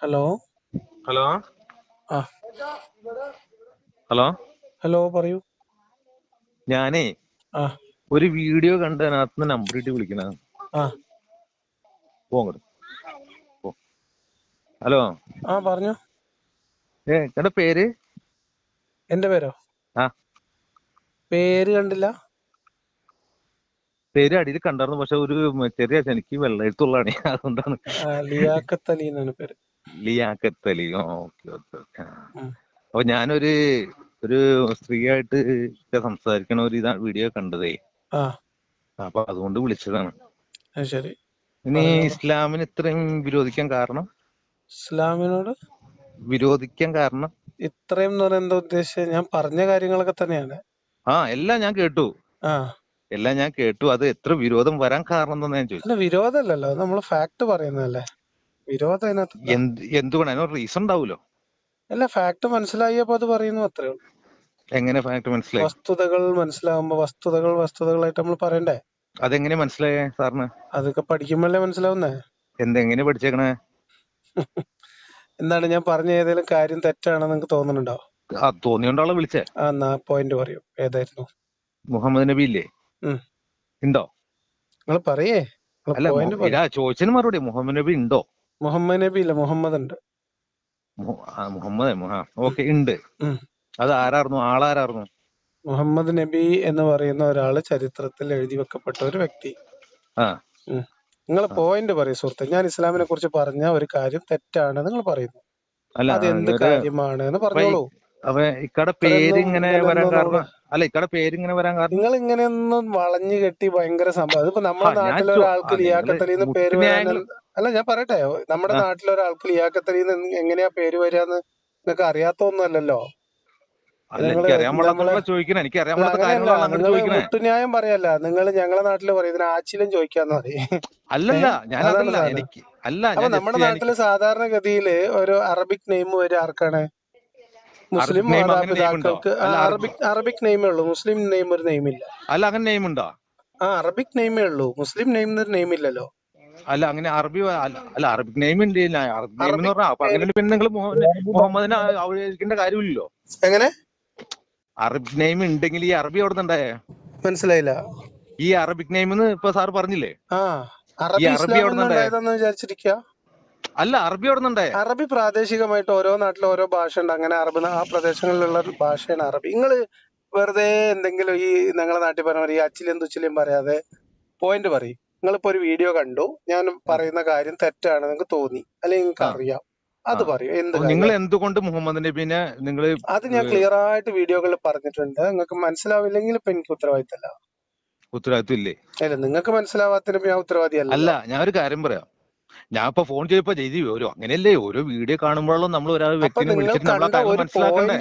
Hello hello ആ hello hello പറയൂ ഞാനേ ആ ഒരു വീഡിയോ കണ്ട് അതിനകത്ത് നമ്പർ ഇട്ട് വിളിക്കണ. ആ പോങ്ങട് ഹലോ ആ പറഞ്ഞോ. ഏ എന്റെ പേര്? എന്റെ പേരോ? ആ. പേര് കണ്ടില്ല. പേര് അടിയിൽ കണ്ടായിരുന്നു പക്ഷെ ഒരു ചെറിയ എനിക്ക് വെള്ളെഴുത്തുള്ളതാണ് അതുകൊണ്ടാണ്. അലി എന്നാണ് പേര്. Liaquat Ali okay okay okay. അപ്പൊ ഞാനൊരു ഒരു സ്ത്രീയായിട്ട് സംസാരിക്കണ ഒരു ഇതാ വീഡിയോ കണ്ടതേ. അപ്പൊ അതുകൊണ്ട് വിളിച്ചതാണ്. ശരി. ഇനി. ഇസ്ലാമിന് ഇത്രയും വിരോധിക്കാൻ കാരണം? ഇസ്ലാമിനോട്? വിരോധിക്കാൻ കാരണം? ഇത്രയും എന്ന് പറയാൻ എന്താ ഉദ്ദേശിച്ചത് ഞാൻ പറഞ്ഞ കാര്യങ്ങളൊക്കെ തന്നെയാണ്. ആ എല്ലാം ഞാൻ കേട്ടു. ആ. എല്ലാം ഞാൻ കേട്ടു. അത് എത്ര വിരോധം വരാൻ കാരണം എന്താ ഞാൻ ചോദിച്ചു. അല്ല വിരോധമല്ലല്ലോ. നമ്മൾ ഫാക്ട് പറയുന്നതല്ലേ? വിരോധം അതിനകത്ത് എന്താ? എന്ത് എന്തുകൊണ്ട്? അതിനൊരു റീസൺ ഉണ്ടാവൂലോ? അല്ല ഫാക്ട് മനസ്സിലായപ്പോ അത് പറയുന്നു അത്രേ ഉള്ളൂ. എങ്ങനെ ഫാക്ട് മനസ്സിലായി? വസ്തുതകൾ മനസ്സിലാവുമ്പോ വസ്തുതകൾ വസ്തുതകളായിട്ട് നമ്മൾ പറയണ്ടേ? അതെങ്ങനെ മനസ്സിലായേ സാറിന്? അതൊക്കെ പഠിക്കുമ്പോഴല്ലേ മനസ്സിലാവുന്നേ? എന്തെങ്ങനെ പഠിച്ചേക്കണേ? എന്താണ് ഞാൻ പറഞ്ഞ ഏതെങ്കിലും കാര്യം തെറ്റാണെന്ന് നിങ്ങൾക്ക് തോന്നുന്നുണ്ടോ? ആ തോന്നിയോണ്ടാളെ വിളിച്ചേ. ആ എന്നാ പോയിന്റ് പറയൂ. ഏതായിരുന്നു? മുഹമ്മദ് നബി ഇല്ലേ? ഉണ്ടോ നിങ്ങൾ പറയേ. ചോദിച്ചതിന് മറുപടി മുഹമ്മദ് നബി ഉണ്ടോ മുഹമ്മദ് നബി ഇല്ല മുഹമ്മദ് ഉണ്ട്. മുഹമ്മദ് ഓക്കെ ഉണ്ട്. അത് ആരായിരുന്നു? ആളാരായിരുന്നു? മുഹമ്മദ് നബി എന്ന് പറയുന്ന ഒരാൾ ചരിത്രത്തിൽ എഴുതി വെക്കപ്പെട്ട ഒരു വ്യക്തി. നിങ്ങൾ പോയിന്റ് പറയും സുഹൃത്തെ. ഞാൻ ഇസ്ലാമിനെ കുറിച്ച് പറഞ്ഞ ഒരു കാര്യം തെറ്റാണ് നിങ്ങൾ പറയുന്നു. അല്ല അത് എന്ത് കാര്യമാണ് എന്ന് പറഞ്ഞോളൂ. അപ്പൊ ഇക്കടെ പേര് ഇങ്ങനെ ഇങ്ങനെ വരാൻ കാരണം അല്ല ഇക്കടെ പേര് ഇങ്ങനെ വരാൻ കാരണം നിങ്ങൾ ഇങ്ങനെയൊന്നും വളഞ്ഞു കെട്ടി ഭയങ്കര സംഭവം. അതിപ്പോ നമ്മുടെ നാട്ടിലെ ഒരാൾക്ക് എന്ന് പേര് അല്ല ഞാൻ പറയട്ടെ. നമ്മുടെ. നാട്ടിലെ ഒരാൾക്ക് ലിയാക്കത്തലിന്ന് എങ്ങനെയാ പേര് വരാന്ന് നിങ്ങൾക്ക് നിങ്ങൾ ചോദിക്കണേ. മുട്ടുന്യായം പറയല്ല. നിങ്ങൾ ഞങ്ങളെ നാട്ടിൽ പറയും ഇതിന് ആച്ചിലും ചോദിക്കാന്ന് പറയും. അല്ലല്ല അതല്ല നമ്മുടെ നാട്ടിൽ സാധാരണഗതിയിൽ ഒരു അറബിക് നെയിം വരെ ആർക്കാണ്? മുസ്ലിം? മാതാപിതാക്കൾക്ക് അറബിക് അറബിക് നെയിമേ ഉള്ളൂ. മുസ്ലിം നെയിം ഒരു നെയിം ഇല്ല. അല്ല അങ്ങനെ നെയിം ഉണ്ടോ? ആ അറബിക് നെയിമേ ഉള്ളൂ. മുസ്ലിം നെയിം ഒരു നെയിം ഇല്ലല്ലോ. അല്ല അങ്ങനെ അറബി അല്ല അറബിക് നെയിം ഉണ്ട് അറബിക് നെയിം എന്ന് പറഞ്ഞാൽ അപ്പൊ അങ്ങനെ പിന്നെ നിങ്ങൾ മുഹമ്മദിനെ അവതരിക്കേണ്ട കാര്യമില്ലല്ലോ. എങ്ങനെ? അറബിക് നെയിം ഉണ്ടെങ്കിൽ ഈ അറബി അവിടെ നിന്നുണ്ടായേ? മനസ്സിലായില്ല. ഈ അറബിക് നെയിം എന്ന് ഇപ്പൊ സാർ പറഞ്ഞില്ലേ? ആ അറബി എവിടുന്നാ നിന്നുണ്ടായതെന്ന് വിചാരിച്ചിരിക്കുക അല്ല അറബി നിന്നുണ്ടായേ അറബി പ്രാദേശികമായിട്ട് ഓരോ നാട്ടിലും ഓരോ ഭാഷ ഉണ്ട് അങ്ങനെ അറബി ആ പ്രദേശങ്ങളിലുള്ള ഭാഷയാണ് അറബി. നിങ്ങൾ വെറുതെ എന്തെങ്കിലും ഈ ഞങ്ങളെ നാട്ടിൽ പറഞ്ഞ ഈ അച്ചിലും തുച്ചിലും പറയാതെ പോയിന്റ് പറയും. നിങ്ങളിപ്പോ ഒരു വീഡിയോ കണ്ടു. ഞാൻ പറയുന്ന കാര്യം തെറ്റാണ് നിങ്ങൾക്ക് തോന്നി. അല്ലെങ്കിൽ നിങ്ങൾക്ക് അറിയാം. അത് പറയും. എന്ത് നിങ്ങൾ എന്തുകൊണ്ട് മുഹമ്മദ് നബീനെ നിങ്ങൾ അത് ഞാൻ ക്ലിയർ ആയിട്ട് വീഡിയോകളിൽ പറഞ്ഞിട്ടുണ്ട്. നിങ്ങൾക്ക് മനസ്സിലാവില്ലെങ്കിൽ ഇപ്പൊ എനിക്ക് ഉത്തരവാദിത്തമല്ല. ഉത്തരവാദിത്വം ഇല്ലേ? അല്ല നിങ്ങൾക്ക് മനസ്സിലാവാത്തതിന് ഞാൻ ഉത്തരവാദിയല്ല. അല്ല ഞാൻ ഒരു കാര്യം പറയാം. ഞാൻ ഇപ്പൊ ഫോൺ ചെയ്തപ്പോ ചെയ്തി ഓരോ അങ്ങനെയല്ലേ ഓരോ വീഡിയോ കാണുമ്പോഴും നമ്മൾ ഒരാൾ വ്യക്തിനെ വിളിച്ചിട്ട് നമ്മൾ ആ കാര്യം ഒരു മനസ്സിലാക്കണ്ടേ?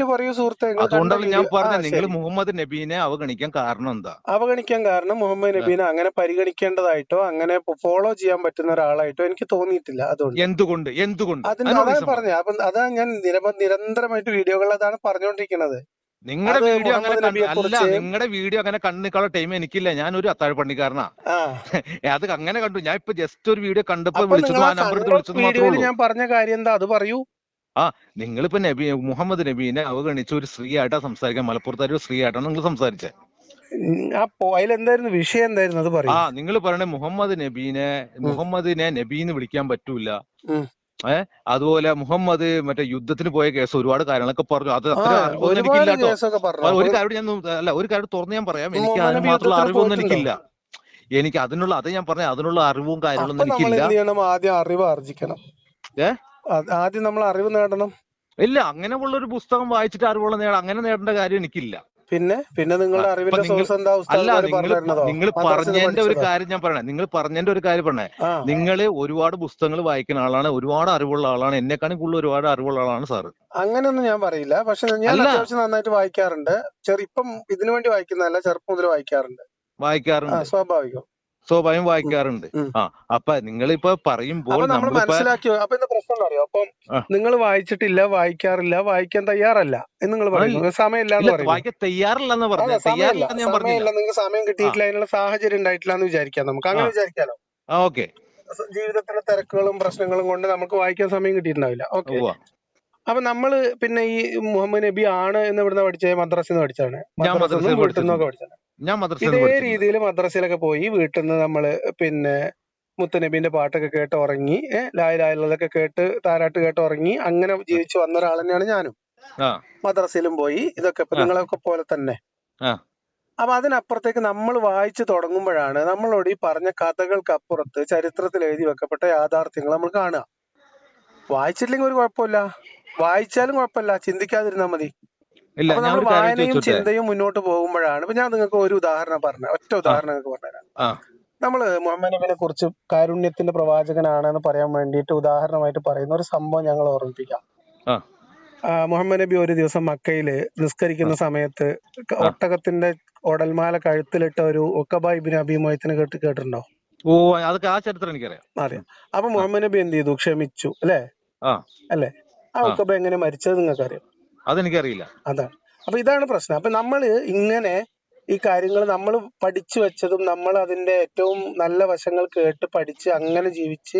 അതുകൊണ്ടാണ് ഞാൻ പറഞ്ഞു പറഞ്ഞത്. നിങ്ങൾ മുഹമ്മദ് നബീനെ അവഗണിക്കാൻ കാരണം എന്താ? അവഗണിക്കാൻ കാരണം മുഹമ്മദ് നബീനെ അങ്ങനെ പരിഗണിക്കേണ്ടതായിട്ടോ അങ്ങനെ ഫോളോ ചെയ്യാൻ പറ്റുന്ന ഒരാളായിട്ടോ എനിക്ക് തോന്നിയിട്ടില്ല അതുകൊണ്ട്. എന്തുകൊണ്ട്? എന്തുകൊണ്ട്? അതിന് അതാണ്. പറഞ്ഞത്. അപ്പൊ അതാ ഞാൻ നിരന്തരമായിട്ട് വീഡിയോകൾ അതാണ് പറഞ്ഞുകൊണ്ടിരിക്കുന്നത്. നിങ്ങളുടെ വീഡിയോ അങ്ങനെ അല്ല നിങ്ങളുടെ വീഡിയോ അങ്ങനെ കണ്ണിക്കാനുള്ള ടൈം എനിക്കില്ല. ഞാൻ ഒരു അത്താഴ പണിക്കാരനാ അത് അങ്ങനെ കണ്ടു. ഞാൻ ഇപ്പൊ ജസ്റ്റ് ഒരു വീഡിയോ കണ്ടപ്പോ വിളിച്ചത് ആ നമ്പർ എടുത്ത് വിളിച്ചത് ഞാൻ പറഞ്ഞ കാര്യം എന്താ? അത് പറയൂ. നിങ്ങളിപ്പോ നബി മുഹമ്മദ് നബീനെ അവഗണിച്ച ഒരു സ്ത്രീ ആയിട്ടാ സംസാരിക്കാൻ മലപ്പുറത്തായ ഒരു സ്ത്രീ ആയിട്ടാണ് നിങ്ങൾ സംസാരിച്ചത് ആ അതിലെന്തായിരുന്നു വിഷയം എന്തായിരുന്നു? അത് പറയൂ. ആ നിങ്ങൾ പറയണേ മുഹമ്മദ് നബീനെ മുഹമ്മദിനെ നബീന്ന് വിളിക്കാൻ പറ്റൂല. ഉം. ഏ? അതുപോലെ മുഹമ്മദ് മറ്റേ യുദ്ധത്തിന് പോയ കേസ് ഒരുപാട് കാര്യങ്ങളൊക്കെ പറഞ്ഞു. അത് അത്ര അറിവൊന്നും എനിക്കില്ല കേട്ടോ ഒരു കാര്യം ഞാൻ അല്ല ഒരു കാര്യം തുറന്ന് ഞാൻ പറയാം. എനിക്ക് അതിന് മാത്രമുള്ള അറിവൊന്നും എനിക്കില്ല. എനിക്ക് അതിനുള്ള അത് ഞാൻ പറഞ്ഞ അതിനുള്ള അറിവും കാര്യങ്ങളൊന്നും എനിക്കില്ല. ആദ്യം അറിവ് ആർജിക്കണം? ആദ്യം നമ്മൾ അറിവ് നേടണം. ഇല്ല അങ്ങനെ ഉള്ള ഒരു പുസ്തകം വായിച്ചിട്ട് അറിവുള്ള നേടാം അങ്ങനെ നേടേണ്ട കാര്യം എനിക്കില്ല. പിന്നെ പിന്നെ നിങ്ങളുടെ അറിവിന്റെ സോഴ്സ് എന്താ? അല്ല നിങ്ങൾ നിങ്ങൾ പറഞ്ഞതിന്റെ ഒരു കാര്യം ഞാൻ പറയണേ. നിങ്ങൾ പറഞ്ഞതിന്റെ ഒരു കാര്യം പറഞ്ഞേ നിങ്ങൾ ഒരുപാട് പുസ്തകങ്ങൾ വായിക്കുന്ന ആളാണ് ഒരുപാട് അറിവുള്ള ആളാണ്. എന്നെക്കാളും കൂടുതൽ ഒരുപാട് അറിവുള്ള ആളാണ് സാറ്. അങ്ങനെയൊന്നും ഞാൻ പറയില്ല. പക്ഷെ ഞാൻ. അത്യാവശ്യം നന്നായിട്ട് വായിക്കാറുണ്ട്. ചെറിയ ഇപ്പം ഇതിനു വേണ്ടി വായിക്കുന്നതല്ല ചെറുപ്പം മുതൽ വായിക്കാറുണ്ട്. വായിക്കാറുണ്ട്. സ്വാഭാവികം. സ്വാഭാവികം വായിക്കാറുണ്ട്. ആ അപ്പൊ നിങ്ങളിപ്പോ പറയുമ്പോൾ നമ്മൾ മനസ്സിലാക്കിയോ? മനസ്സിലാക്കി അപ്പൊ എന്താ പ്രശ്നം അറിയോ അപ്പം. നിങ്ങൾ വായിച്ചിട്ടില്ല വായിക്കാറില്ല വായിക്കാൻ തയ്യാറല്ല എന്ന് നിങ്ങൾ പറയുന്നു സമയമില്ല എന്ന് വായിക്കാൻ തയ്യാറില്ലെന്ന് എന്ന് സമയമില്ല സമയമില്ല. നിങ്ങൾക്ക് സമയം കിട്ടിയിട്ടില്ല അതിനുള്ള സാഹചര്യം ഉണ്ടായിട്ടില്ല എന്ന് വിചാരിക്കാം നമുക്ക്. അങ്ങനെ. വിചാരിക്കാലോ? ഓക്കെ. ജീവിതത്തിലെ തിരക്കുകളും പ്രശ്നങ്ങളും കൊണ്ട് നമുക്ക് വായിക്കാൻ സമയം കിട്ടിയിട്ടുണ്ടാവില്ല. ഓക്കെ. അപ്പൊ നമ്മൾ പിന്നെ ഈ മുഹമ്മദ് നബി ആണ് എന്ന് ഇവിടുന്ന് പഠിച്ചത് മദ്രസിൽ നിന്ന് പഠിച്ചാണ് മദ്രസിൽ നിന്നും വീട്ടിൽ നിന്നൊക്കെ പഠിച്ചത് ഞാൻ ഇതേ രീതിയിൽ രീതിയിൽ മദ്രസയിലൊക്കെ പോയി വീട്ടിൽ നിന്ന് നമ്മൾ പിന്നെ മുത്തനബീന്റെ പാട്ടൊക്കെ കേട്ട് ഉറങ്ങി ഏഹ് ലായലൊക്കെ കേട്ട് താരാട്ട് കേട്ട് ഉറങ്ങി അങ്ങനെ ജീവിച്ചു വന്ന ഒരാൾ തന്നെയാണ് ഞാനും. മദ്രസയിലും പോയി ഇതൊക്കെ ഇപ്പൊ നിങ്ങളൊക്കെ പോലെ തന്നെ. അപ്പൊ അതിനപ്പുറത്തേക്ക് നമ്മൾ വായിച്ചു തുടങ്ങുമ്പോഴാണ് നമ്മളോട് ഈ പറഞ്ഞ കഥകൾക്കപ്പുറത്ത് ചരിത്രത്തിൽ എഴുതി വെക്കപ്പെട്ട യാഥാർത്ഥ്യങ്ങൾ നമ്മൾ കാണുക. വായിച്ചില്ലെങ്കിൽ ഒരു കുഴപ്പമില്ല. വായിച്ചാലും കുഴപ്പമില്ല. ചിന്തിക്കാതിരുന്നാൽ മതി. ഇല്ല ഞാൻ നമ്മൾ ഒരു കാര്യം വായനയും ചോദിച്ചോട്ടെ? ചിന്തയും മുന്നോട്ട് പോകുമ്പോഴാണ്. ഇപ്പൊ ഞാൻ നിങ്ങൾക്ക് ഒരു ഉദാഹരണം പറഞ്ഞു ഒറ്റ ഉദാഹരണം നിങ്ങൾക്ക് പറഞ്ഞുതരാം ആ. നമ്മൾ മുഹമ്മദ് നബിനെ കുറിച്ച് കാരുണ്യത്തിന്റെ പ്രവാചകനാണെന്ന് പറയാൻ വേണ്ടിയിട്ട് ഉദാഹരണമായിട്ട് പറയുന്ന ഒരു സംഭവം ഞങ്ങൾ ഓർമ്മിപ്പിക്കാം. ആ. ആ, മുഹമ്മദ് നബി ഒരു ദിവസം മക്കയിൽ നിസ്കരിക്കുന്ന സമയത്ത് ക-. ഒട്ടകത്തിന്റെ ഒടൽമാല കഴുത്തിലിട്ട ഒരു ഒക്കബായിബിന് അഭിമുഖത്തിന് കേട്ട് കേട്ടിട്ടുണ്ടോ? ഓ അതൊക്കെ ആ ചരിത്രം എനിക്കറിയാം. അറിയാം. അപ്പൊ മുഹമ്മദ് നബി എന്ത് ചെയ്തു? ക്ഷമിച്ചു അല്ലേ? ആ. അല്ലെ? ആ ആ. ഒക്കബ എങ്ങനെ മരിച്ചത് നിങ്ങൾക്ക് അറിയാം അതെനിക്കറിയില്ല. അതാണ് അപ്പൊ ഇതാണ് പ്രശ്നം. അപ്പൊ നമ്മൾ ഇങ്ങനെ ഈ കാര്യങ്ങൾ നമ്മൾ പഠിച്ചു വെച്ചതും നമ്മൾ അതിന്റെ ഏറ്റവും നല്ല വശങ്ങൾ കേട്ട് പഠിച്ച് അങ്ങനെ ജീവിച്ച്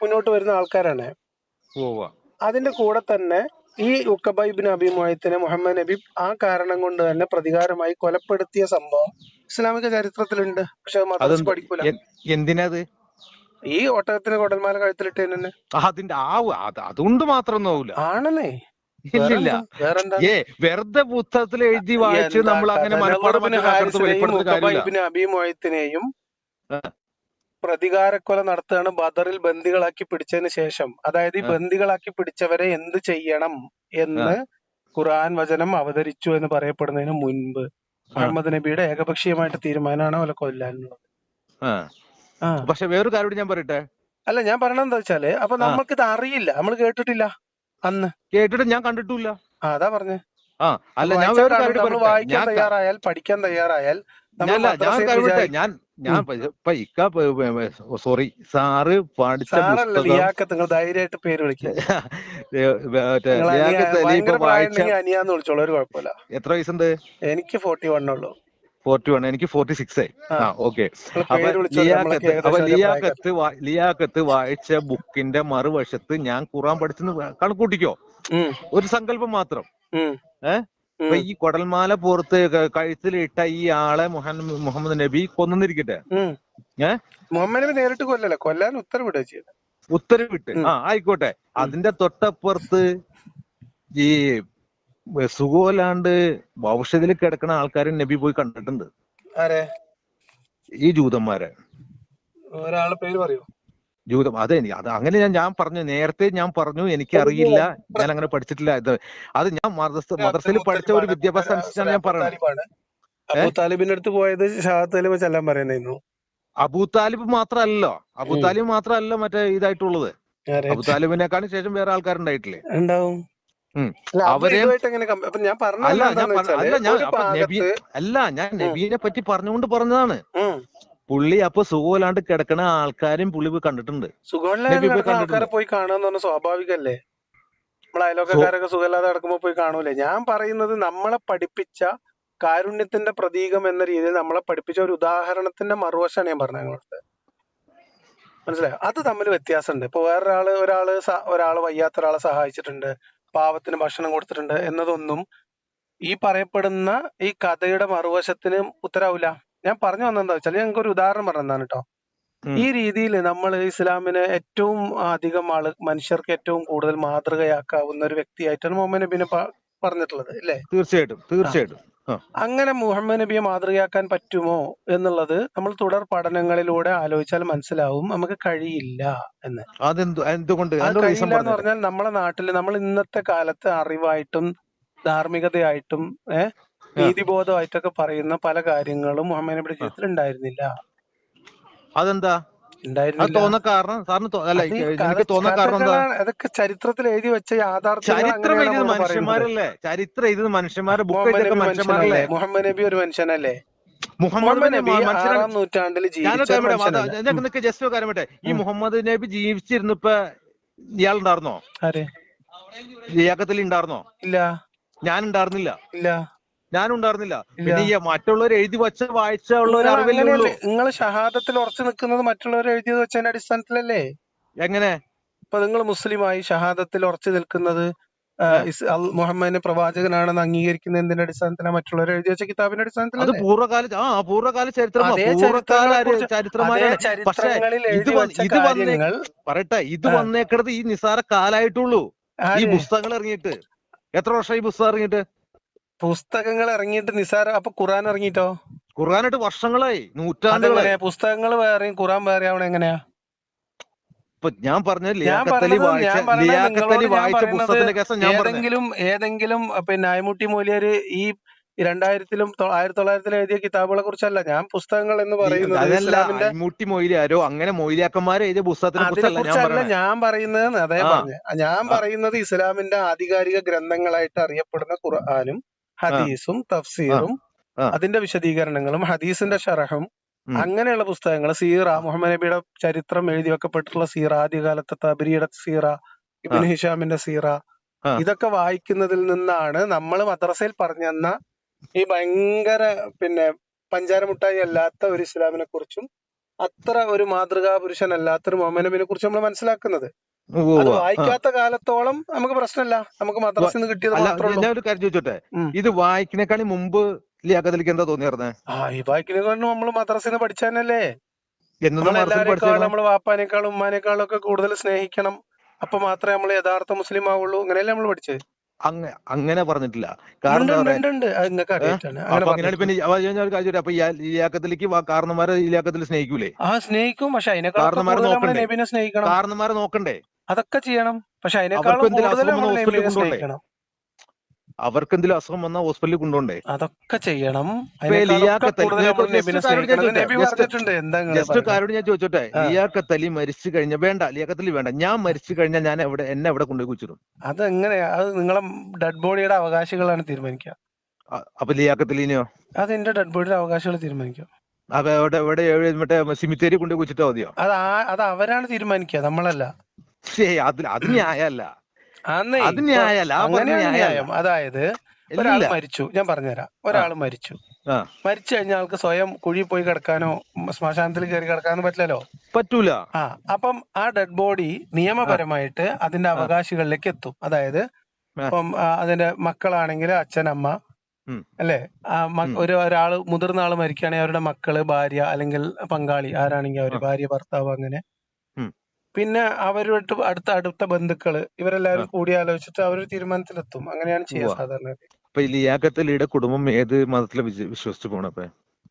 മുന്നോട്ട് വരുന്ന ആൾക്കാരാണ്. അതിന്റെ കൂടെ തന്നെ ഈ ഉക്കബൈബിൻ അബി അഭിമോയത്തിനെ മുഹമ്മദ് നബി ആ കാരണം കൊണ്ട് തന്നെ പ്രതികാരമായി കൊലപ്പെടുത്തിയ സംഭവം ഇസ്ലാമിക ചരിത്രത്തിലുണ്ട്. പക്ഷെ പഠിക്കൂല. എന്തിനത്? ഈ ഒട്ടകത്തിന് കൊടൽമാല കഴുത്തിലിട്ട് തന്നെ അതിന്റെ ആ അതുകൊണ്ട് മാത്രം ആണല്ലേ? ഇല്ലില്ല. ഏ വെറുതെ പുസ്തകത്തിൽ എഴുതി വായിച്ച് നമ്മൾ അങ്ങനെ ഉക്കബൈബിന് പ്രതികാരക്കൊല നടത്തുകയാണ് ബദറിൽ ബന്ദികളാക്കി പിടിച്ചതിന് ശേഷം. അതായത് ഈ. ബന്ദികളാക്കി പിടിച്ചവരെ എന്ത് ചെയ്യണം എന്ന് ഖുർആൻ വചനം അവതരിച്ചു എന്ന് പറയപ്പെടുന്നതിന് മുൻപ് മുഹമ്മദ് നബിയുടെ ഏകപക്ഷീയമായിട്ട് തീരുമാനമാണ് അവരെ കൊല്ലാനുള്ളത്. പക്ഷെ വേറൊരു കാര്യം ഞാൻ പറയട്ടെ? അല്ല ഞാൻ പറയണത് എന്താ വെച്ചാൽ അപ്പൊ നമ്മൾക്ക് ഇത് അറിയില്ല നമ്മൾ കേട്ടിട്ടില്ല. അന്ന്. കേട്ടിട്ട് ഞാൻ കണ്ടിട്ടില്ല അതാ പറഞ്ഞേ. ആ അല്ല ഞാൻ വേറൊരു കാര്യം വായിക്കാൻ തയ്യാറായാൽ പഠിക്കാൻ തയ്യാറായാൽ ഞാൻ ഞാൻ ഞാൻ ഇക്ക സോറി സാറ് പഠിച്ച പുസ്തകം ലിയാക്കത്ത് നിങ്ങൾ ധൈര്യമായിട്ട് പേര് വിളിക്കുക എത്ര വയസ്സുണ്ട്? എനിക്ക് ഫോർട്ടി വൺ ഉള്ളൂ. ഫോർട്ടി വൺ എനിക്ക് ഫോർട്ടി സിക്സ് ആയി. ആ. ഓക്കെ. അപ്പൊ ലിയാക്കത്ത് ലിയാഖത്ത് അപ്പൊ ലിയാക്കത്ത് ലിയാക്കത്ത് ലിയാഖത്ത് ലിയാഖത്ത് വായിച്ച ബുക്കിന്റെ മറുവശത്ത് ഞാൻ ഖുറാൻ പഠിച്ചെന്ന് കണക്കൂട്ടിക്കോ? ഒരു സങ്കല്പം മാത്രം. ഏ? അപ്പൊ ഈ കൊടൽമാല പുറത്ത് കഴുത്തിലിട്ട ഈ ആളെ മുഹമ്മദ് നബി കൊന്നിരിക്കട്ടെ ഏഹ് മുഹമ്മദ് നബി നേരിട്ട് കൊല്ലല്ല. കൊല്ലാൻ ഉത്തരവിടുക ഉത്തരവിട്ട്. ആ ആയിക്കോട്ടെ. അതിന്റെ തൊട്ടപ്പുറത്ത് ഈ സുഖമില്ലാണ്ട് ഭവിഷ്യത്തിൽ കിടക്കുന്ന ആൾക്കാരെ നബി പോയി കണ്ടിട്ടുണ്ട്. ആരെ? ഈ ജൂതന്മാരെ. ഒരാളുടെ പേര് പറയൂ. ജൂതം അതെ അത് അങ്ങനെ ഞാൻ ഞാൻ പറഞ്ഞു നേരത്തെ ഞാൻ പറഞ്ഞു എനിക്ക് അറിയില്ല ഞാൻ അങ്ങനെ പഠിച്ചിട്ടില്ല ഇത് അത് ഞാൻ മദ്രസ മദ്രസയിൽ പഠിച്ച ഒരു വിദ്യാഭ്യാസം അനുസരിച്ചാണ് ഞാൻ പറയുന്നത് അബു താലിബിന്റെ അടുത്ത് പോയത് ഷഹാദ് തലിബ് ചെല്ലാൻ പറയുന്നു അബൂ താലിബ് മാത്രമല്ലോ അബൂ താലിബ് മാത്രമല്ല മറ്റേ ഇതായിട്ടുള്ളത്? അബൂ താലിബിനെക്കാളും ശേഷം വേറെ ആൾക്കാരുണ്ടായിട്ടില്ലേ? ഉണ്ടാവും അവരെ- അല്ല ഞാൻ അല്ല ഞാൻ നബീനെ പറ്റി പറഞ്ഞുകൊണ്ട് പറഞ്ഞതാണ്. പുള്ളി അപ്പൊ സുഖമില്ലാണ്ട് കിടക്കണ ആൾക്കാരും പുള്ളി പോയി കണ്ടിട്ടുണ്ട്. ആൾക്കാരെ പോയി കാണുക സ്വാഭാവികല്ലേ? നമ്മളെ അയലോക്കക്കാരൊക്കെ സുഖമില്ലാതെ കിടക്കുമ്പോ പോയി കാണൂലേ? ഞാൻ പറയുന്നത് നമ്മളെ പഠിപ്പിച്ച കാരുണ്യത്തിന്റെ പ്രതീകം എന്ന രീതിയിൽ നമ്മളെ പഠിപ്പിച്ച ഒരു ഉദാഹരണത്തിന്റെ മറുവശമാണ് ഞാൻ പറഞ്ഞത് മനസ്സിലായോ? അത് തമ്മിൽ വ്യത്യാസമുണ്ട്. ഇപ്പൊ വേറൊരാൾ ഒരാൾ ഒരാൾ വയ്യാത്ത ഒരാളെ സഹായിച്ചിട്ടുണ്ട്. പാവത്തിന് ഭക്ഷണം കൊടുത്തിട്ടുണ്ട് എന്നതൊന്നും ഈ പറയപ്പെടുന്ന ഈ കഥയുടെ മറുവശത്തിന് ഉത്തരവില്ല ഞാൻ പറഞ്ഞു വന്നെന്താ വെച്ചാൽ ഞങ്ങൾക്ക് ഒരു ഉദാഹരണം പറഞ്ഞതാണ് കേട്ടോ. ഈ രീതിയിൽ നമ്മൾ ഇസ്ലാമിന് ഏറ്റവും അധികം ആൾ മനുഷ്യർക്ക് ഏറ്റവും കൂടുതൽ മാതൃകയാക്കാവുന്ന ഒരു വ്യക്തിയായിട്ടാണ് മുഹമ്മദ് നബീനെ പറഞ്ഞിട്ടുള്ളത് അല്ലേ? തീർച്ചയായിട്ടും തീർച്ചയായിട്ടും. അങ്ങനെ മുഹമ്മദ് നബിയെ മാതൃകയാക്കാൻ പറ്റുമോ എന്നുള്ളത് നമ്മൾ തുടർ പഠനങ്ങളിലൂടെ ആലോചിച്ചാൽ മനസ്സിലാവും. നമുക്ക് കഴിയില്ല എന്ന്. എന്തുകൊണ്ട്? കഴിയില്ല എന്ന് പറഞ്ഞാൽ നമ്മളെ നാട്ടിൽ നമ്മൾ ഇന്നത്തെ കാലത്ത് അറിവായിട്ടും ധാർമ്മികതയായിട്ടും ഏഹ് നീതിബോധമായിട്ടൊക്കെ പറയുന്ന പല കാര്യങ്ങളും മുഹമ്മദ് നബിയുടെ ജീവിതത്തിൽ ഉണ്ടായിരുന്നില്ല അതെന്താ? തോന്നാൻ കാരണം സാറിന് അല്ല എനിക്ക് തോന്ന കാരണം എന്താ. അതൊക്കെ ചരിത്രത്തിൽ എഴുതി വെച്ച യാഥാർത്ഥ്യം ചരിത്രം പറയുന്നത്. മനുഷ്യന്മാരല്ലേ? ചരിത്രം എഴുതിയത് മനുഷ്യന്മാരെ ബുക്ക് നബി മനുഷ്യന്മാരല്ലേ? മുഹമ്മദ് നബി ഒരു മനുഷ്യനല്ലേ? മുഹമ്മദ് നബി ആറാം നൂറ്റാണ്ടിൽ ജീവിച്ച ജസ്റ്റ് കാര്യം പറ്റേ ഈ മുഹമ്മദ് നബി ജീവിച്ചിരുന്നപ്പോ ഇയാൾ ഉണ്ടായിരുന്നോ ഇയാക്കത്തിൽ ഉണ്ടായിരുന്നോ? ഇല്ല. ഞാൻ ഉണ്ടായിരുന്നില്ല. ഇല്ല. ഞാനും ഉണ്ടായിരുന്നില്ല. പിന്നെ ഈ മറ്റുള്ളവർ എഴുതി വച്ച വായിച്ച ഉള്ള ഒരു നിങ്ങൾ അറിവല്ലേ ഉള്ളൂ. നിങ്ങൾ ഷഹാദത്തിൽ ഉറച്ചു നിൽക്കുന്നത് മറ്റുള്ളവർ എഴുതി വെച്ചതിന്റെ അടിസ്ഥാനത്തിലല്ലേ? എങ്ങനെ? ഇപ്പൊ നിങ്ങൾ മുസ്ലിമായി ഷഹാദത്തിൽ ഉറച്ചു നിൽക്കുന്നത് മുഹമ്മദിനെ പ്രവാചകനാണെന്ന് അംഗീകരിക്കുന്ന എന്തിന്റെ അടിസ്ഥാനത്തിലാണ് മറ്റുള്ളവർ എഴുതി വെച്ച കിതാബിന്റെ അത് പൂർവകാല ആ പൂർവകാല ചരിത്രം പൂർവകാല ചരിത്രമാണ് പക്ഷെ ഇത് ഇത് പറയട്ടെ ഇത് ആ. വന്നേക്കണത് ഈ നിസാര കാലായിട്ടുള്ളൂ. ഈ പുസ്തകങ്ങൾ ഇറങ്ങിയിട്ട്. എത്ര വർഷമായി ഈ പുസ്തകം ഇറങ്ങിയിട്ട്? പുസ്തകങ്ങൾ ഇറങ്ങിയിട്ട് നിസാര അപ്പൊ ഖുറാൻ ഇറങ്ങിയിട്ടോ ഖുർആനായിട്ട് വർഷങ്ങളായി. നൂറ്റാണ്ടുകളായി. പുസ്തകങ്ങൾ വേറെയും ഖുറാൻ വേറെ അവിടെ എങ്ങനെയാ? ഇപ്പൊ ഞാൻ പറഞ്ഞ ലിയാഖത്തലി വായിച്ച ലിയാഖത്തലി വായിച്ച പുസ്തകത്തിന്റെ ഞാൻ ഏതെങ്കിലും ഏതെങ്കിലും പിന്നെ അയമുട്ടി മൂലിയര് ഈ രണ്ടായിരത്തിലും ആയിരത്തി തൊള്ളായിരത്തിലും എഴുതിയ കിതാബുകളെ കുറിച്ചല്ല ഞാൻ പുസ്തകങ്ങൾ എന്ന് പറയുന്നത് മുട്ടി മൊയിലാരോ അങ്ങനെ മൊയിലാക്കന്മാരെ എഴുതിയ പുസ്തകത്തിനെ കുറിച്ചല്ല ഞാൻ പറയുന്നത് അതേ പറഞ്ഞ. ഞാൻ പറയുന്നത് ഇസ്ലാമിന്റെ ആധികാരിക ഗ്രന്ഥങ്ങളായിട്ട് അറിയപ്പെടുന്ന ഖുർആാനും ഹദീസും തഫ്സീറും അതിന്റെ വിശദീകരണങ്ങളും ഹദീസിന്റെ ഷറഹും അങ്ങനെയുള്ള പുസ്തകങ്ങൾ സീറ മുഹമ്മദ് നബിയുടെ ചരിത്രം എഴുതി വെക്കപ്പെട്ടിട്ടുള്ള സീറ ആദ്യകാലത്തെ തബരിയുടെ സീറ ഇബിൻ ഹിഷാമിന്റെ സീറ ഇതൊക്കെ വായിക്കുന്നതിൽ നിന്നാണ് നമ്മൾ മദ്രസയിൽ പറഞ്ഞു പറഞ്ഞെന്ന ഈ ഭയങ്കര പിന്നെ പഞ്ചാരമുട്ടായി അല്ലാത്ത ഒരു ഇസ്ലാമിനെ കുറിച്ചും അത്ര ഒരു മാതൃകാ പുരുഷനല്ലാത്ത ഒരു മുഹമ്മദ് നബിനെ കുറിച്ച് നമ്മൾ മനസ്സിലാക്കുന്നത്. അത്. വായിക്കാത്ത കാലത്തോളം നമുക്ക് പ്രശ്നമില്ല. നമുക്ക് മദ്രസയിൽ നിന്ന് കിട്ടിയത് ഞാൻ ഒരു കാര്യം ചോദിച്ചോട്ടെ? ഇത് വായിക്കുന്നേക്കാളും മുമ്പ് ലിയാക്കത്തിലേക്ക് എന്താ തോന്നിയായിരുന്നേ? ആ ഈ വായിക്കുന്നത് നമ്മൾ മദ്രസയിൽ പഠിച്ചാനല്ലേ നമ്മൾ വാപ്പാനേക്കാളും ഉമ്മാനേക്കാളും ഒക്കെ കൂടുതൽ സ്നേഹിക്കണം. അപ്പൊ മാത്രമേ നമ്മൾ യഥാർത്ഥ മുസ്ലിം ആവുള്ളൂ. അങ്ങനെയല്ലേ നമ്മൾ പഠിച്ചത്? അങ്ങ അങ്ങനെ പറഞ്ഞിട്ടില്ല. കാരണം അപ്പൊ കാരണന്മാരെ സ്നേഹിക്കൂലേ? ആ സ്നേഹിക്കും. പക്ഷെ അതിനേക്കാളും കാരണന്മാരെ നോക്കണ്ടേ? അതൊക്കെ ചെയ്യണം. പക്ഷെ അതിനേക്കാളും അവർക്ക് എന്തെങ്കിലും അസുഖം വന്നാൽ ഹോസ്പിറ്റലിൽ കൊണ്ടുപോണ്ടേ അതൊക്കെ ചെയ്യണം. ജസ്റ്റ് ഞാൻ ചോദിച്ചോട്ടെ. ലിയാക്കത്തലി മരിച്ചു കഴിഞ്ഞ വേണ്ട ലിയാക്കത്തലി വേണ്ട. ഞാൻ മരിച്ചു കഴിഞ്ഞാൽ ഞാൻ എവിടെ എന്നെ എവിടെ കൊണ്ടുപോയി കുച്ചിടും അതെങ്ങനെയാ? അത് നിങ്ങളെ ഡെഡ് ബോഡിയുടെ അവകാശികളാണ് തീരുമാനിക്കുക. അപ്പൊ ലിയാക്കത്തലിനെയോ അത് എന്റെ ഡെഡ് ബോഡിയുടെ അവകാശികൾ തീരുമാനിക്കുക അപ്പൊ എവിടെ എവിടെ മറ്റേ സിമിത്തേരി കൊണ്ടുപോയി കുച്ചിട്ടാ മതിയോ? അത് അത് അവരാണ് തീരുമാനിക്കുക. നമ്മളല്ല. അത് അന്നേ അത് ന്യായമല്ല ന്യായം. അതായത് ഒരാൾ മരിച്ചു. ഞാൻ പറഞ്ഞുതരാം. ഒരാൾ മരിച്ചു. മരിച്ചു കഴിഞ്ഞാൽ ആൾക്ക് സ്വയം കുഴി പോയി കിടക്കാനോ ശ്മശാനത്തിൽ കയറി കിടക്കാനോ പറ്റില്ലല്ലോ? പറ്റൂല. ആ. അപ്പം ആ ഡെഡ് ബോഡി നിയമപരമായിട്ട് അതിന്റെ അവകാശികളിലേക്ക് എത്തും. അതായത്. ഇപ്പം അതിന്റെ മക്കളാണെങ്കിൽ അച്ഛൻ അമ്മ അല്ലേ? ഒരു ഒരാൾ മുതിർന്ന ആൾ മരിക്കുകയാണെങ്കിൽ അവരുടെ മക്കൾ ഭാര്യ അല്ലെങ്കിൽ പങ്കാളി ആരാണെങ്കിൽ അവർ ഭാര്യ ഭർത്താവ് അങ്ങനെ. പിന്നെ അവരുമായിട്ട് അടുത്ത അടുത്ത ബന്ധുക്കൾ ഇവരെല്ലാവരും കൂടി ആലോചിച്ചിട്ട് അവരൊരു തീരുമാനത്തിലെത്തും. അങ്ങനെയാണ് ചെയ്യുക സാധാരണ. അപ്പൊ ഈ ലിയാക്കത്തലിയുടെ കുടുംബം ഏത് മതത്തിലെ വിശ്വസിച്ചു പോണപ്പ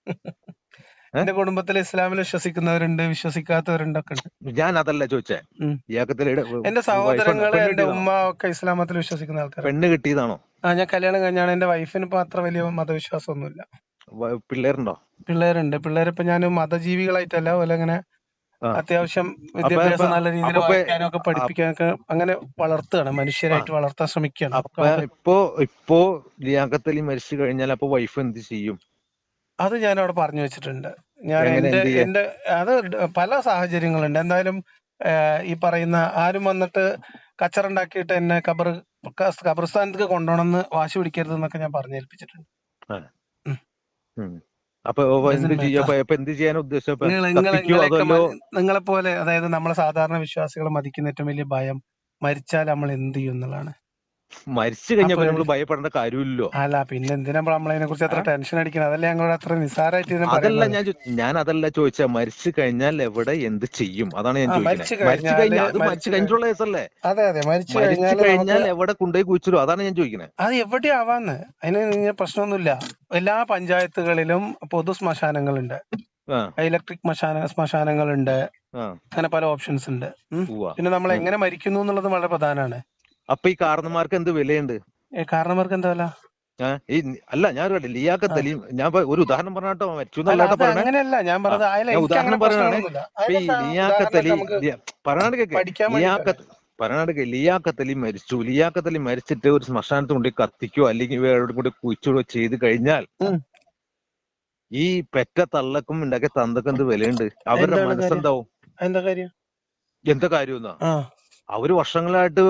എന്റെ കുടുംബത്തിൽ ഇസ്ലാമിൽ വിശ്വസിക്കുന്നവരുണ്ട് വിശ്വസിക്കാത്തവരുണ്ട് ഒക്കെ ഉണ്ട്. ഞാൻ അതല്ല ചോദിച്ചേ. ഉം. ലിയാക്കത്തലിയുടെ എന്റെ സഹോദരങ്ങൾ എന്റെ ഉമ്മ ഒക്കെ ഇസ്ലാമത്തിൽ വിശ്വസിക്കുന്ന ആൾക്കാർ പെണ്ണ് കിട്ടിയതാണോ? ആ ഞാൻ കല്യാണം കഴിഞ്ഞാണ്. എന്റെ വൈഫിന് ഇപ്പൊ അത്ര വലിയ മതവിശ്വാസം ഒന്നുമില്ല പിള്ളേരുണ്ടോ? പിള്ളേരുണ്ട്. പിള്ളേരിപ്പോ ഞാൻ മതജീവികളായിട്ടല്ല പോലെ അങ്ങനെ. അത്യാവശ്യം വിദ്യാഭ്യാസം നല്ല രീതിയിൽ വായിക്കാനൊക്കെ പഠിപ്പിക്കാനൊക്കെ അങ്ങനെ വളർത്തുകയാണ് മനുഷ്യരായിട്ട് വളർത്താൻ ശ്രമിക്കുകയാണ്. അപ്പൊ ഇപ്പോ ഇപ്പോ ലിയാക്കത്തലി മരിച്ചു കഴിഞ്ഞാൽ അപ്പൊ വൈഫ് എന്ത് ചെയ്യും? അത് ഞാൻ അവിടെ പറഞ്ഞു വെച്ചിട്ടുണ്ട്. ഞാൻ എന്റെ എന്റെ അത് പല സാഹചര്യങ്ങളുണ്ട്. എന്തായാലും ഈ പറയുന്ന ആരും വന്നിട്ട് കച്ചറുണ്ടാക്കിയിട്ട് എന്നെ കബർ ഖബർസ്ഥാനത്തേക്ക് കൊണ്ടുപോകണമെന്ന് വാശി പിടിക്കരുത് എന്നൊക്കെ ഞാൻ പറഞ്ഞേൽപ്പിച്ചിട്ടുണ്ട്. അപ്പൊ എന്ത് അപ്പൊ എന്ത് ചെയ്യാൻ നിങ്ങളെ പോലെ അതായത് നമ്മളെ സാധാരണ വിശ്വാസികളെ മതിക്കുന്ന ഏറ്റവും വലിയ ഭയം മരിച്ചാൽ നമ്മൾ എന്ത് ചെയ്യും എന്നുള്ളതാണ്. മരിച്ചു കഴിഞ്ഞപ്പോ നമ്മൾ നമ്മൾ ഭയപ്പെടേണ്ട കാര്യമില്ലല്ലോ. അല്ല പിന്നെ എന്തിനാ കുറിച്ച് അത്ര ടെൻഷൻ അടിക്കണം അതല്ല ഞങ്ങളോട് അത്ര നിസ്സാരമായിട്ട് അതല്ല ഞാൻ ഞാൻ അതല്ല ചോദിച്ച മരിച്ചു കഴിഞ്ഞാൽ എവിടെ എന്ത് ചെയ്യും? അതാണ് ഞാൻ ചോദിക്കുന്നത് മരിച്ചു കഴിഞ്ഞാൽ അത് മരിച്ചു കഴിഞ്ഞിട്ടുള്ള കേസല്ലേ? അതെ അതെ മരിച്ചു കഴിഞ്ഞാൽ എവിടെ കൊണ്ടുപോയി കുഴിച്ചിടും? അതാണ് ഞാൻ ചോദിക്കുന്നത് അത് എവിടെ ആവാന്ന് അതിന് പ്രശ്നമൊന്നുമില്ല. എല്ലാ പഞ്ചായത്തുകളിലും പൊതു ശ്മശാനങ്ങളുണ്ട്. ഇലക്ട്രിക് ശ്മശാന ശ്മശാനങ്ങളുണ്ട്. അങ്ങനെ പല ഓപ്ഷൻസ് ഉണ്ട് പിന്നെ നമ്മൾ എങ്ങനെ മരിക്കുന്നു എന്നുള്ളത് വളരെ പ്രധാനമാണ് അപ്പൊ ഈ കാരണന്മാർക്ക് എന്ത് വിലയുണ്ട്? കാരണന്മാർക്ക് എന്താ വില? ഈ അല്ല ഞാൻ ഒരു ലിയാക്കത്തലി ഞാൻ ഒരു ഉദാഹരണം പറഞ്ഞാട്ടോ എനിക്ക് ഉദാഹരണം പറയണേ. ഈ കേക്ക് വേണ്ടിയിട്ടാണ്. ലിയാക്കത്ത് പറയണ. ലിയാക്കത്തലി മരിച്ചു. ലിയാക്കത്തലി മരിച്ചിട്ട് ഒരു ശ്മശാനത്ത് കൊണ്ട് കത്തിക്കോ അല്ലെങ്കിൽ വേറെ കൂടി കുഴിച്ചോ ചെയ്ത് കഴിഞ്ഞാൽ ഈ പെറ്റ തള്ളക്കും ഉണ്ടാക്കിയ തന്തക്കും എന്ത് വിലയുണ്ട്? അവരുടെ മനസ്സെന്താവും? എന്താ കാര്യം? എന്താ കാര്യം എന്നാ? അവർ വർഷങ്ങളായിട്ട്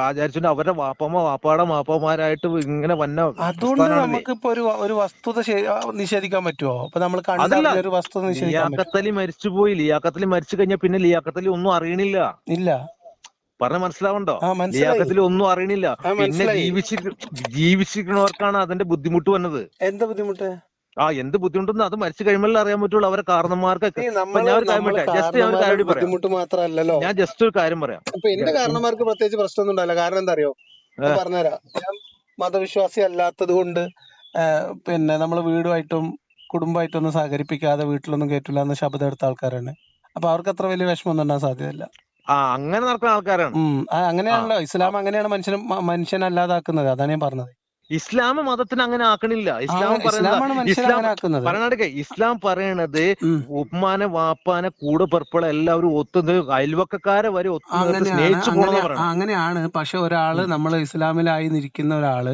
ആചാരിച്ചുകൊണ്ട് അവരുടെ വാപ്പമ്മ വാപ്പാടെ വാപ്പമാരായിട്ട് ഇങ്ങനെ വന്ന അതുകൊണ്ട് പ്രസ്ഥാനമാണല്ലേ നമുക്ക് ഇപ്പൊ ഒരു ഒരു വസ്തുത നിഷേധിക്കാൻ പറ്റുമോ അപ്പൊ നമ്മൾ ഒരു വസ്തുത നിഷേധിക്കാൻ മരിച്ചു ലിയാക്കത്തലി മരിച്ചുപോയി ലിയാക്കത്തലി മരിച്ചു കഴിഞ്ഞാൽ പിന്നെ ലിയാക്കത്തലി ഒന്നും അറിയണില്ല. ഇല്ല. പറഞ്ഞ മനസ്സിലാവണ്ടോ? ലിയാക്കത്തിൽ ലിയാക്കത്തലി ഒന്നും അറിയണില്ല. പിന്നെ ജീവിച്ചി ജീവിച്ചിരിക്കുന്നവർക്കാണ് അതിന്റെ ബുദ്ധിമുട്ട് വന്നത്. എന്താ ബുദ്ധിമുട്ട്? ആ എന്ത് ബുദ്ധിമുട്ടെന്ന് അത് മരിച്ചു കഴിയുമ്പോൾ അറിയാൻ പറ്റുള്ളൂ അവരെ കാരണന്മാർക്കൊക്കെ. ഞാൻ ഒരു കാര്യം പറയാം ജസ്റ്റ് ഞാൻ ഒരു കാര്യം പറയാം. ഞാൻ ജസ്റ്റ് ഒരു കാര്യം പറയാം. എന്റെ കാരണന്മാർക്ക് പ്രത്യേകിച്ച് പ്രശ്നമൊന്നും ഉണ്ടാവില്ല. കാരണം എന്താ അറിയോ പറഞ്ഞുതരാം. ഞാൻ മതവിശ്വാസി അല്ലാത്തത് കൊണ്ട് പിന്നെ നമ്മൾ വീടുമായിട്ടും കുടുംബമായിട്ടും ഒന്നും സഹകരിപ്പിക്കാതെ വീട്ടിലൊന്നും കേട്ടില്ല എന്ന് ശബ്ദം എടുത്ത ആൾക്കാരാണ്. അപ്പൊ അവർക്ക് അത്ര വലിയ വിഷമമൊന്നും ഉണ്ടാകാൻ സാധ്യതയില്ല. ആ അങ്ങനെ നടക്കുന്ന ആൾക്കാരാണ്. അങ്ങനെയാണല്ലോ. ഇസ്ലാം അങ്ങനെയാണ് മനുഷ്യനെ മ- മനുഷ്യനല്ലാതാക്കുന്നത് അതാണ് ഞാൻ പറഞ്ഞത്. ഇസ്ലാം മതത്തിന് അങ്ങനെ ആക്കണില്ല. ഇസ്ലാം പറയുന്നത് ഇസ്ലാം ആക്കുന്നത്. ഇസ്ലാം പറയണത് ഉം. വാപ്പാന കൂടെ പെറപ്പളെ എല്ലാവരും ഒത്തുനിന്ന് അയൽവക്കക്കാരെ വരെ അങ്ങനെയാണ് സ്നേഹിച്ചു പറയണത്. അങ്ങനെയാണ്. പക്ഷെ ഒരാൾ. നമ്മൾ ഇസ്ലാമിലായി നിൽക്കുന്ന ഒരാൾ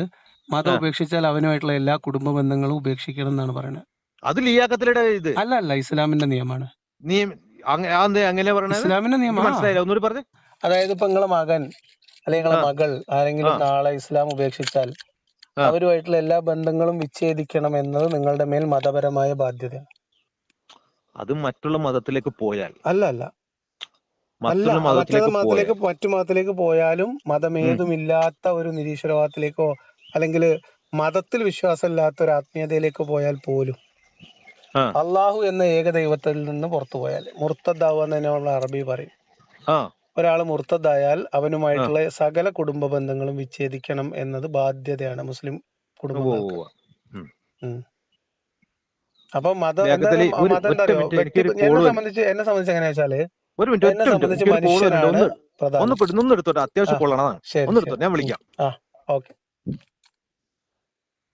മതം. ഉപേക്ഷിച്ചാൽ അവനുമായിട്ടുള്ള എല്ലാ കുടുംബ ബന്ധങ്ങളും ഉപേക്ഷിക്കണം എന്നാണ് പറയുന്നത് അത് ലിയാക്കത്തിലൂടെ ഇത്. അല്ല അല്ല ഇസ്ലാമിന്റെ നിയമമാണ്. നിയമം അങ്ങനെ പറഞ്ഞത് ഇസ്ലാമിന്റെ നിയമം മനസ്സിലായില്ല. ഒന്നുകൂടി പറഞ്ഞു. അതായത് ഇപ്പൊ നിങ്ങളെ മകൻ അല്ലെങ്കിൽ മകൾ ആരെങ്കിലും നാളെ ഇസ്ലാം ഉപേക്ഷിച്ചാൽ അവരുമായിട്ടുള്ള എല്ലാ ബന്ധങ്ങളും വിച്ഛേദിക്കണം എന്നത് നിങ്ങളുടെ മേൽ മതപരമായ ബാധ്യതയാണ് അത് മറ്റുള്ള മതത്തിലേക്ക് പോയാൽ. അല്ല അല്ല. അല്ല മതത്തിലേക്ക് മറ്റു മതത്തിലേക്ക് പോയാലും മതമേതുമില്ലാത്ത ഒരു നിരീശ്വരവാദത്തിലേക്കോ അല്ലെങ്കിൽ മതത്തിൽ വിശ്വാസമില്ലാത്ത ഒരു ആത്മീയതയിലേക്ക് പോയാൽ പോലും അള്ളാഹു എന്ന ഏക ദൈവത്തിൽ നിന്ന് പുറത്തു പോയാൽ മുർത്തദ്ദാവുക എന്ന് നമ്മൾ അറബി പറയും. ഒരാൾ മുർത്തതായാൽ അവനുമായിട്ടുള്ള സകല കുടുംബ ബന്ധങ്ങളും വിച്ഛേദിക്കണം എന്നത് ബാധ്യതയാണ് മുസ്ലിം കുടുംബങ്ങൾക്ക്. അപ്പൊ മതം മതം എന്താ എന്നെ സംബന്ധിച്ച് എന്നെ സംബന്ധിച്ച് എങ്ങനെയാ വെച്ചാൽ ഒരു മിനിറ്റ് എന്നെ സംബന്ധിച്ച് മനുഷ്യനാണ് ഒന്ന് ഒന്ന് എടുത്തോട്ടെ. അത്യാവശ്യം ആ ഒന്ന് എടുത്തോ? ഞാൻ വിളിക്കാം. ഓക്കെ.